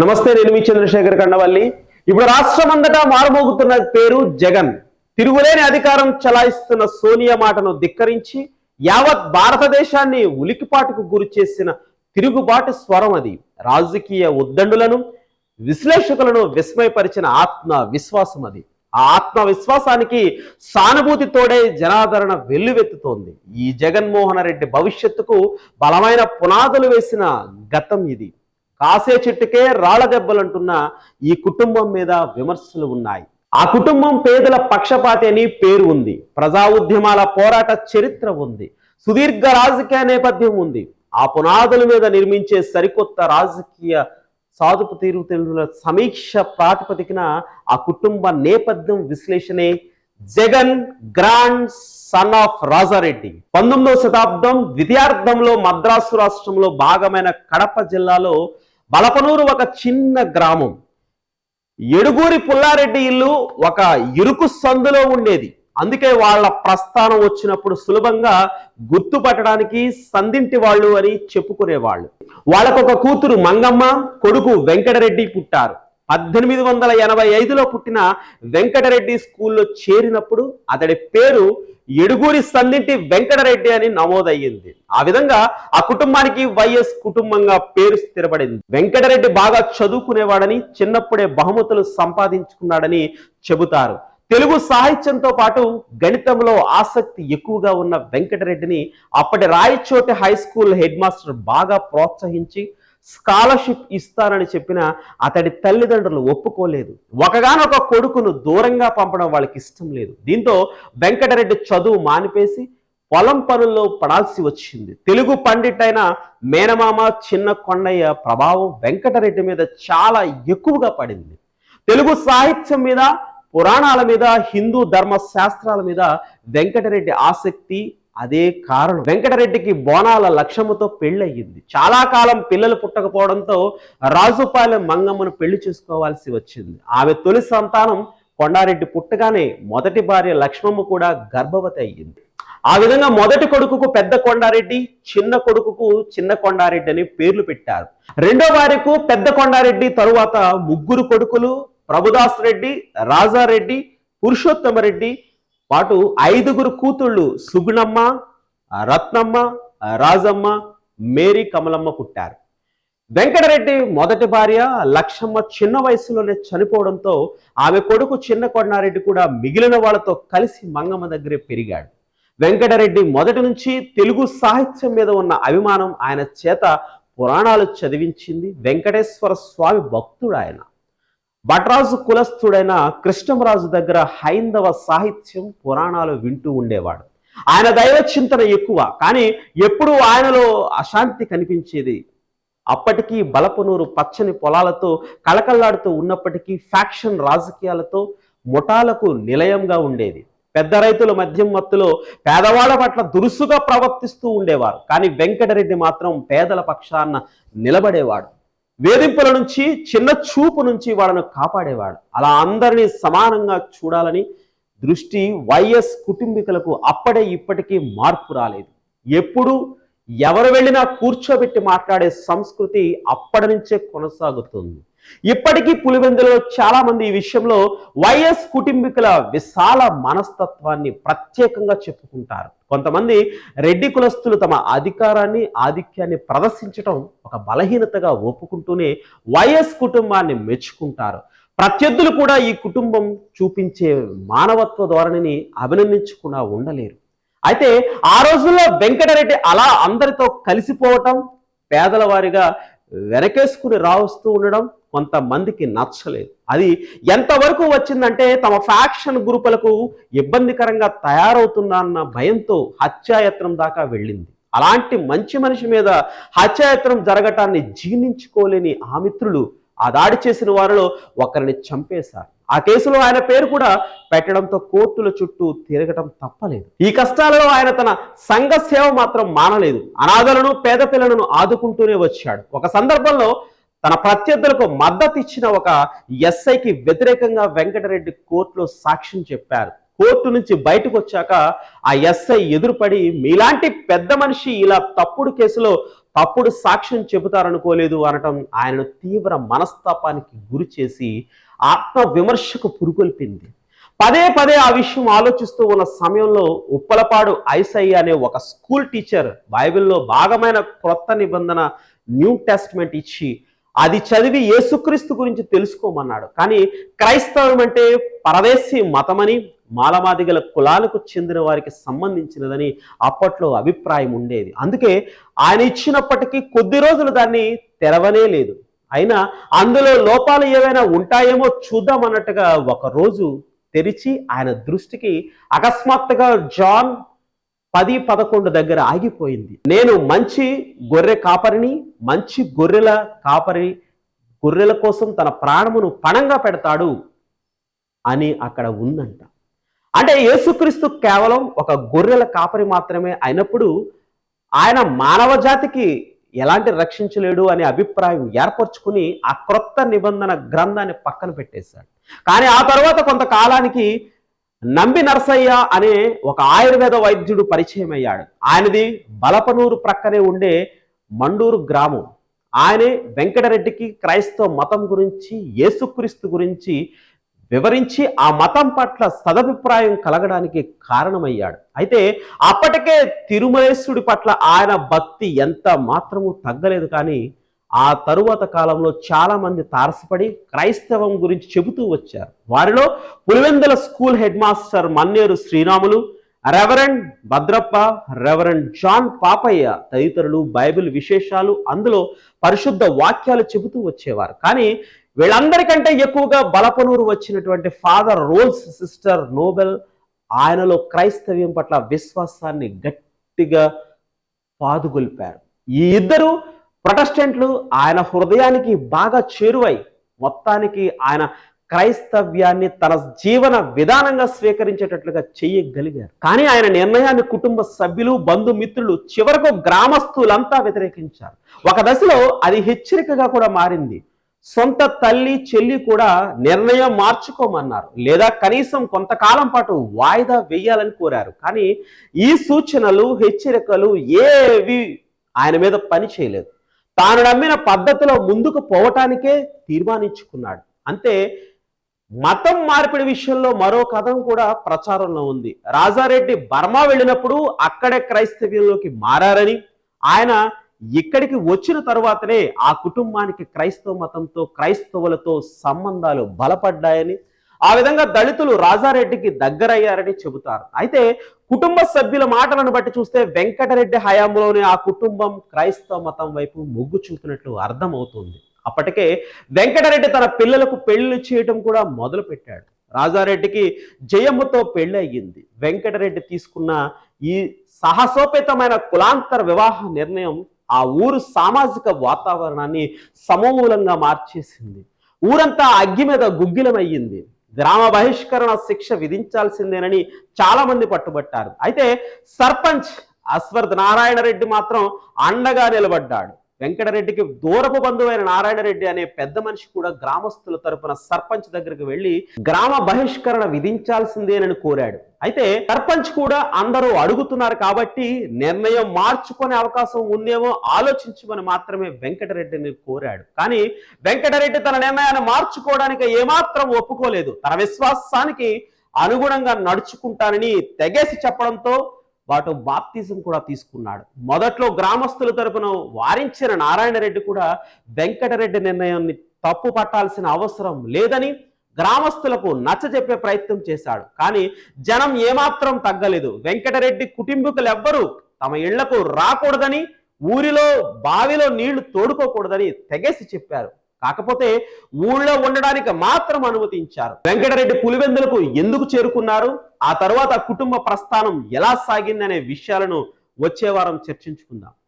నమస్తే నేను మీ చంద్రశేఖర్ కండవల్లి. ఇప్పుడు రాష్ట్రం అంతటా మారుమోగుతున్న పేరు జగన్. తిరుగులేని అధికారం చలాయిస్తున్న సోనియా మాటను ధిక్కరించి యావత్ భారతదేశాన్ని ఉలికిపాటుకు గురి చేసిన తిరుగుబాటు స్వరం అది. రాజకీయ ఉద్దండులను విశ్లేషకులను విస్మయపరిచిన ఆత్మ విశ్వాసం అది. ఆ ఆత్మ విశ్వాసానికి సానుభూతి తోడే జనాదరణ వెల్లువెత్తుతోంది. ఈ జగన్మోహన్ రెడ్డి భవిష్యత్తుకు బలమైన పునాదులు వేసిన గతం ఇది. కాసే చెట్టుకే రాళ్ళ దెబ్బలంటున్న ఈ కుటుంబం మీద విమర్శలు ఉన్నాయి. ఆ కుటుంబం పేదల పక్షపాతి అని పేరు ఉంది. ప్రజా ఉద్యమాల పోరాట చరిత్ర ఉంది. సుదీర్ఘ రాజకీయ నేపథ్యం ఉంది. ఆ పునాదుల మీద నిర్మించే సరికొత్త రాజకీయ సాధుపు తీరుతెన్నుల సమీక్ష ప్రాతిపదికన ఆ కుటుంబ నేపథ్యం విశ్లేషణే Jagan grand son of Raja Reddy. పంతొమ్మిదవ శతాబ్దం ద్వితీయార్థంలో మద్రాసు రాష్ట్రంలో భాగమైన కడప జిల్లాలో బలపనూరు ఒక చిన్న గ్రామం. ఎడుగూరి పుల్లారెడ్డి ఇల్లు ఒక ఇరుకు సందులో ఉండేది. అందుకే వాళ్ళ ప్రస్థానం వచ్చినప్పుడు సులభంగా గుర్తుపట్టడానికి సందింటి వాళ్ళు అని చెప్పుకునేవాళ్ళు. వాళ్ళకొక కూతురు మంగమ్మ కొడుకు వెంకటరెడ్డి పుట్టారు. పద్దెనిమిది వందల ఎనభై ఐదులో పుట్టిన వెంకటరెడ్డి స్కూల్లో చేరినప్పుడు అతడి పేరు ఎడుగూరి సందింటి వెంకటరెడ్డి అని నమోదయ్యింది. ఆ విధంగా ఆ కుటుంబానికి వైఎస్ కుటుంబంగా పేరు స్థిరపడింది. వెంకటరెడ్డి బాగా చదువుకునేవాడని చిన్నప్పుడే బహుమతులు సంపాదించుకున్నాడని చెబుతారు. తెలుగు సాహిత్యంతో పాటు గణితంలో ఆసక్తి ఎక్కువగా ఉన్న వెంకటరెడ్డిని అప్పటి Rayachoti high school head master బాగా ప్రోత్సహించి స్కాలర్షిప్ ఇస్తానని చెప్పిన అతడి తల్లిదండ్రులు ఒప్పుకోలేదు. ఒకగానొక కొడుకును దూరంగా పంపడం వాళ్ళకి ఇష్టం లేదు. దీంతో వెంకటరెడ్డి చదువు మానిపేసి పొలం పనుల్లో పడాల్సి వచ్చింది. తెలుగు పండిట్ మేనమామ చిన్న కొండయ్య ప్రభావం వెంకటరెడ్డి మీద చాలా ఎక్కువగా పడింది. తెలుగు సాహిత్యం మీద పురాణాల మీద హిందూ ధర్మ శాస్త్రాల మీద వెంకటరెడ్డి ఆసక్తి అదే కారణం. వెంకటరెడ్డికి బోనాల లక్ష్యముతో పెళ్ళయింది. చాలా కాలం పిల్లలు పుట్టకపోవడంతో రాజుపాలెం మంగమ్మను పెళ్ళి చేసుకోవాల్సి వచ్చింది. ఆమె తొలి సంతానం కొండారెడ్డి పుట్టగానే మొదటి భార్య లక్ష్మమ్మ కూడా గర్భవతి అయ్యింది. ఆ విధంగా మొదటి కొడుకుకు పెద్ద కొండారెడ్డి చిన్న కొడుకుకు చిన్న కొండారెడ్డి అని పేర్లు పెట్టారు. రెండో భార్యకు పెద్ద కొండారెడ్డి తరువాత ముగ్గురు కొడుకులు ప్రభుదాస్ రెడ్డి రాజారెడ్డి పురుషోత్తమరెడ్డి పాటు ఐదుగురు కూతుళ్ళు సుగుణమ్మ రత్నమ్మ రాజమ్మ మేరీ కమలమ్మ పుట్టారు. వెంకటరెడ్డి మొదటి భార్య లక్షమ్మ చిన్న వయసులోనే చనిపోవడంతో ఆమె కొడుకు చిన్న కొండారెడ్డి కూడా మిగిలిన వాళ్ళతో కలిసి మంగమ్మ దగ్గరే పెరిగాడు. వెంకటరెడ్డి మొదటి నుంచి తెలుగు సాహిత్యం మీద ఉన్న అభిమానం ఆయన చేత పురాణాలు చదివించింది వెంకటేశ్వర స్వామి భక్తుడు ఆయన. భట్రాజు కులస్థుడైన కృష్ణమరాజు దగ్గర హైందవ సాహిత్యం పురాణాలు వింటూ ఉండేవాడు. ఆయన దైవ చింతన ఎక్కువ కానీ ఎప్పుడూ ఆయనలో అశాంతి కనిపించేది. అప్పటికీ బలపనూరు పచ్చని పొలాలతో కళకళ్ళాడుతూ ఉన్నప్పటికీ ఫ్యాక్షన్ రాజకీయాలతో ముఠాలకు నిలయంగా ఉండేది. పెద్ద రైతుల మద్యం మత్తులో పేదవాళ్ళ పట్ల దురుసుగా ప్రవర్తిస్తూ ఉండేవారు కానీ వెంకటరెడ్డి మాత్రం పేదల పక్షాన నిలబడేవాడు. వేధింపుల నుంచి చిన్న చూపు నుంచి వాళ్ళను కాపాడేవాడు. అలా అందరినీ సమానంగా చూడాలని దృష్టి వైఎస్ కుటుంబీకులకు అప్పుడే ఇప్పటికీ మార్పు రాలేదు. ఎప్పుడు ఎవరు వెళ్ళినా కూర్చోబెట్టి మాట్లాడే సంస్కృతి అప్పటి నుంచే కొనసాగుతుంది. ఇప్పటికీ పులివెందులో చాలా మంది ఈ విషయంలో వైఎస్ కుటుంబీకుల విశాల మనస్తత్వాన్ని ప్రత్యేకంగా చెప్పుకుంటారు. కొంతమంది రెడ్డి కులస్తులు తమ అధికారాన్ని ఆధిక్యాన్ని ప్రదర్శించడం ఒక బలహీనతగా ఒప్పుకుంటూనే వైఎస్ కుటుంబాన్ని మెచ్చుకుంటారు. ప్రత్యర్థులు కూడా ఈ కుటుంబం చూపించే మానవత్వ ధోరణిని అభినందించకుండా ఉండలేరు. అయితే ఆ రోజుల్లో వెంకటరెడ్డి అలా అందరితో కలిసిపోవటం పేదల వారిగా వెనకేసుకుని రావస్తూ ఉండడం కొంతమందికి నచ్చలేదు. అది ఎంతవరకు వచ్చిందంటే తమ ఫ్యాక్షన్ గ్రూపులకు ఇబ్బందికరంగా తయారవుతుందా అన్న భయంతో హత్యాయత్నం దాకా వెళ్ళింది. అలాంటి మంచి మనిషి మీద హత్యాయత్నం జరగటాన్ని జీర్ణించుకోలేని ఆ మిత్రులు ఆ దాడి చేసిన వారిలో ఒకరిని చంపేశారు. ఆ కేసులో ఆయన పేరు కూడా పెట్టడంతో కోర్టుల చుట్టూ తిరగటం తప్పలేదు. ఈ కష్టాలలో ఆయన తన సంఘ సేవ మాత్రం మానలేదు. అనాథలను పేద పిల్లలను ఆదుకుంటూనే వచ్చాడు. ఒక సందర్భంలో తన ప్రత్యర్థులకు మద్దతు ఇచ్చిన ఒక ఎస్ఐకి వ్యతిరేకంగా వెంకటరెడ్డి కోర్టులో సాక్ష్యం చెప్పారు. కోర్టు నుంచి బయటకు వచ్చాక ఆ ఎస్ఐ ఎదురుపడి మీలాంటి పెద్ద మనిషి ఇలా తప్పుడు కేసులో తప్పుడు సాక్ష్యం చెబుతారనుకోలేదు అనటం ఆయనను తీవ్ర మనస్తాపానికి గురి చేసి ఆత్మ విమర్శకు పురుగొల్పింది పదే పదే ఆ విషయం ఆలోచిస్తూ ఉన్న సమయంలో ఉప్పలపాడు ఐసయ్య అనే ఒక స్కూల్ టీచర్ బైబిల్లో భాగమైన క్రొత్త నిబంధన న్యూ టెస్ట్మెంట్ ఇచ్చి అది చదివి యేసుక్రీస్తు గురించి తెలుసుకోమన్నాడు. కానీ క్రైస్తవం అంటే పరదేశీ మతమని మాలమాదిగల కులాలకు చెందిన వారికి సంబంధించినదని అప్పట్లో అభిప్రాయం ఉండేది. అందుకే ఆయన ఇచ్చినప్పటికీ కొద్ది రోజులు దాన్ని తెరవనే లేదు. అయినా అందులో లోపాలు ఏవైనా ఉంటాయేమో చూద్దామన్నట్టుగా ఒక రోజు తెరిచి ఆయన దృష్టికి అకస్మాత్తుగా జాన్ పది పదకొండు దగ్గర ఆగిపోయింది. నేను మంచి గొర్రె కాపరిని మంచి గొర్రెల కాపరి గొర్రెల కోసం తన ప్రాణమును పణంగా పెడతాడు అని అక్కడ ఉందంట. అంటే యేసుక్రీస్తు కేవలం ఒక గొర్రెల కాపరి మాత్రమే అయినప్పుడు ఆయన మానవ జాతికి ఎలాంటి రక్షించలేడు అనే అభిప్రాయం ఏర్పరచుకుని ఆ క్రొత్త నిబంధన గ్రంథాన్ని పక్కన పెట్టేశాడు. కానీ ఆ తర్వాత కొంతకాలానికి నంబి నరసయ్య అనే ఒక ఆయుర్వేద వైద్యుడు పరిచయం అయ్యాడు. ఆయనది బలపనూరు ప్రక్కనే ఉండే మండూరు గ్రామం. ఆయనే వెంకటరెడ్డికి క్రైస్తవ మతం గురించి యేసుక్రీస్తు గురించి వివరించి ఆ మతం పట్ల సదభిప్రాయం కలగడానికి కారణమయ్యాడు. అయితే అప్పటికే తిరుమలేశుడి పట్ల ఆయన భక్తి ఎంత మాత్రము తగ్గలేదు కానీ ఆ తరువాత కాలంలో చాలామంది తారసపడి క్రైస్తవం గురించి చెబుతూ వచ్చారు. వారిలో Pulivendula school head master Manneru Sriramulu reverend Bhadrappa reverend John Papaiah తదితరులు బైబిల్ విశేషాలు అందులో పరిశుద్ధ వాక్యాలు చెబుతూ వచ్చేవారు. కానీ వీళ్ళందరికంటే ఎక్కువగా బలపనూరు వచ్చినటువంటి ఫాదర్ రోల్స్ సిస్టర్ నోబెల్ ఆయనలో క్రైస్తవ్యం పట్ల విశ్వాసాన్ని గట్టిగా పాదుగొల్పారు. ఈ ఇద్దరు ప్రొటెస్టెంట్లు ఆయన హృదయానికి బాగా చేరువై మొత్తానికి ఆయన క్రైస్తవ్యాన్ని తన జీవన విధానంగా స్వీకరించేటట్లుగా చేయగలిగారు. కానీ ఆయన నిర్ణయాన్ని కుటుంబ సభ్యులు బంధుమిత్రులు చివరకు గ్రామస్తులంతా వ్యతిరేకించారు. ఒక దశలో అది హెచ్చరికగా కూడా మారింది. సొంత తల్లి చెల్లి కూడా నిర్ణయం మార్చుకోమన్నారు. లేదా కనీసం కొంతకాలం పాటు వాయిదా వేయాలని కోరారు. కానీ ఈ సూచనలు హెచ్చరికలు ఏవి ఆయన మీద పని చేయలేదు. తాను నమ్మిన పద్ధతిలో ముందుకు పోవటానికే తీర్మానించుకున్నాడు. అంతే మతం మార్పిడి విషయంలో మరో కథం కూడా ప్రచారంలో ఉంది. రాజారెడ్డి బర్మా వెళ్ళినప్పుడు అక్కడే క్రైస్తవ్యంలోకి మారారని ఆయన ఇక్కడికి వచ్చిన తరువాతనే ఆ కుటుంబానికి క్రైస్తవ మతంతో క్రైస్తవులతో సంబంధాలు బలపడ్డాయని ఆ విధంగా దళితులు రాజారెడ్డికి దగ్గరయ్యారని చెబుతారు. అయితే కుటుంబ సభ్యుల మాటలను బట్టి చూస్తే వెంకటరెడ్డి హయాంలోనే ఆ కుటుంబం క్రైస్తవ మతం వైపు మొగ్గు చూపినట్లు అర్థమవుతుంది. అప్పటికే వెంకటరెడ్డి తన పిల్లలకు పెళ్ళి చేయటం కూడా మొదలుపెట్టాడు. రాజారెడ్డికి జయమ్మతో పెళ్ళి అయ్యింది వెంకటరెడ్డి తీసుకున్న ఈ సాహసోపేతమైన కులాంతర వివాహ నిర్ణయం ఆ ఊరు సామాజిక వాతావరణాన్ని సమూలంగా మార్చేసింది. ఊరంతా అగ్గి మీద గుగ్గిలమయ్యింది. గ్రామ బహిష్కరణ శిక్ష విధించాల్సిందేనని చాలా మంది పట్టుబట్టారు. అయితే సర్పంచ్ అశ్వర్ధ్ నారాయణ రెడ్డి మాత్రం అండగా నిలబడ్డాడు. వెంకటరెడ్డికి దూరపు బంధువైన నారాయణ రెడ్డి అనే పెద్ద మనిషి కూడా గ్రామస్తుల తరపున సర్పంచ్ దగ్గరికి వెళ్ళి గ్రామ బహిష్కరణ విధించాల్సిందేనని కోరాడు. అయితే సర్పంచ్ కూడా అందరూ అడుగుతున్నారు కాబట్టి నిర్ణయం మార్చుకునే అవకాశం ఉందేమో ఆలోచించమని మాత్రమే వెంకటరెడ్డిని కోరాడు. కానీ వెంకటరెడ్డి తన నిర్ణయాన్ని మార్చుకోవడానికి ఏమాత్రం ఒప్పుకోలేదు. తన విశ్వాసానికి అనుగుణంగా నడుచుకుంటానని తెగేసి చెప్పడంతో వాటు బాప్తిజం కూడా తీసుకున్నాడు. మొదట్లో గ్రామస్తుల తరపున వారించిన నారాయణ రెడ్డి కూడా వెంకటరెడ్డి నిర్ణయాన్ని తప్పు పట్టాల్సిన అవసరం లేదని గ్రామస్తులకు నచ్చజెప్పే ప్రయత్నం చేశాడు. కానీ జనం ఏమాత్రం తగ్గలేదు. వెంకటరెడ్డి కుటుంబీకులెవ్వరూ తమ ఇళ్ళకు రాకూడదని ఊరిలో బావిలో నీళ్ళు తోడుకోకూడదని తెగేసి చెప్పారు. కాకపోతే ఊళ్ళో ఉండడానికి మాత్రం అనుమతించారు. వెంకటరెడ్డి పులివెందులకు ఎందుకు చేరుకున్నారు? ఆ తర్వాత కుటుంబ ప్రస్థానం ఎలా సాగిందనే విషయాలను వచ్చే వారం చర్చించుకుందాం.